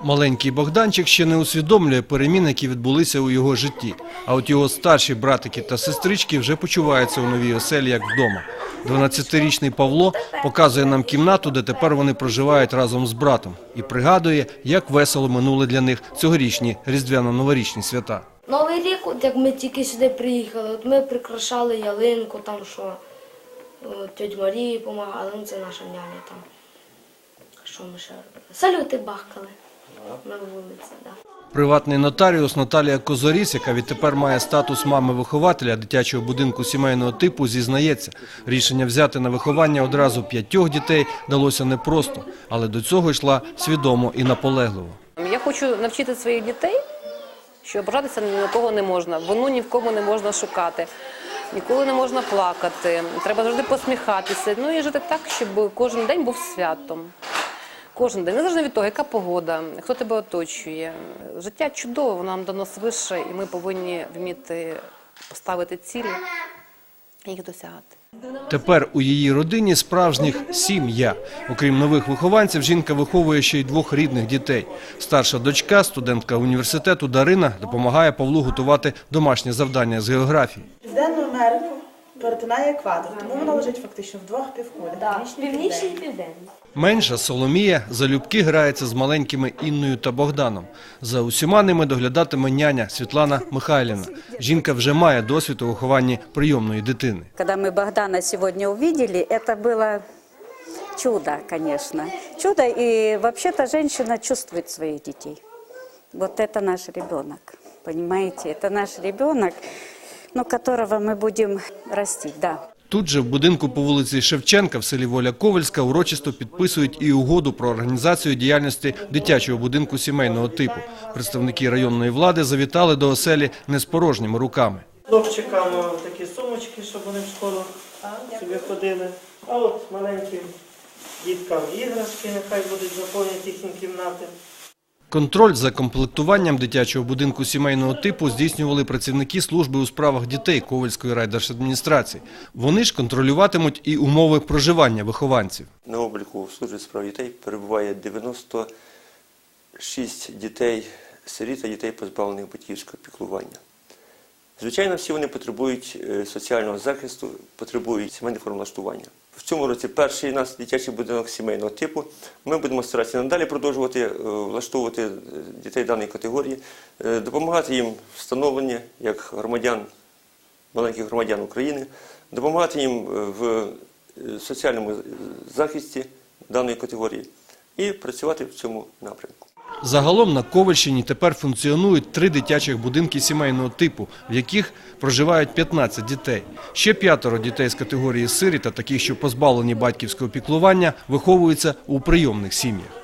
Маленький Богданчик ще не усвідомлює перемін, які відбулися у його житті. А от його старші братики та сестрички вже почуваються у новій оселі як вдома. 12-річний Павло показує нам кімнату, де тепер вони проживають разом з братом, і пригадує, як весело минули для них цьогорічні різдвяно-новорічні свята. Новий рік, от як ми тільки сюди приїхали, от ми прикрашали ялинку, там що от, тьоть Марії допомагали, ну це наша няня там. Що ми ще робили? Салюти бахкали на вулиці, да. Приватний нотаріус Наталія Козоріс, яка відтепер має статус мами-вихователя дитячого будинку сімейного типу, зізнається, рішення взяти на виховання одразу п'ятьох дітей далося непросто, але до цього йшла свідомо і наполегливо. Я хочу навчити своїх дітей, що ображатися ні на кого не можна, вину ні в кому не можна шукати, ніколи не можна плакати, треба завжди посміхатися. Ну і жити так, щоб кожен день був святом. Кожен день, незалежно від того, яка погода, хто тебе оточує. Життя чудове, воно нам дано свише, і ми повинні вміти поставити цілі і їх досягати. Тепер у її родині справжніх сім'я. Окрім нових вихованців, жінка виховує ще й двох рідних дітей. Старша дочка, студентка університету Дарина, допомагає Павлу готувати домашнє завдання з географії. Південну Америку перетинає екватор, тому вона лежить фактично в двох півкулях. Да. північній і Північний і південній. південний. Менша Соломія залюбки грається з маленькими Інною та Богданом. За усіма ними доглядатиме няня Світлана Михайлівна. Жінка вже має досвід у вихованні прийомної дитини. Когда мы Богдана сегодня увидели, это было чудо, конечно. Чудо, и вообще-то женщина чувствует своих детей. Вот это наш ребенок, понимаете? Это наш ребенок, ну, которого мы будем растить, да. Тут же в будинку по вулиці Шевченка в селі Воля Ковальська урочисто підписують і угоду про організацію діяльності дитячого будинку сімейного типу. Представники районної влади завітали до оселі не з порожніми руками. Хлопчикам такі сумочки, щоб вони в школу собі ходили. А от маленьким діткам іграшки, нехай будуть заповнять їхні кімнати. Контроль за комплектуванням дитячого будинку сімейного типу здійснювали працівники служби у справах дітей Ковальської райдержадміністрації. Вони ж контролюватимуть і умови проживання вихованців. На обліку в службі справ дітей перебуває 96 дітей сиріт та дітей, позбавлених батьківського піклування. Звичайно, всі вони потребують е, соціального захисту, потребують сімейне формлаштування. В цьому році перший у нас дитячий будинок сімейного типу. Ми будемо старатися надалі продовжувати е, влаштовувати е, дітей даної категорії, е, допомагати їм в встановленні як громадян маленьких громадян України, допомагати їм в соціальному захисті даної категорії і працювати в цьому напрямку. Загалом на Ковальщині тепер функціонують три дитячих будинки сімейного типу, в яких проживають 15 дітей. Ще п'ятеро дітей з категорії сирі та таких, що позбавлені батьківського піклування, виховуються у прийомних сім'ях.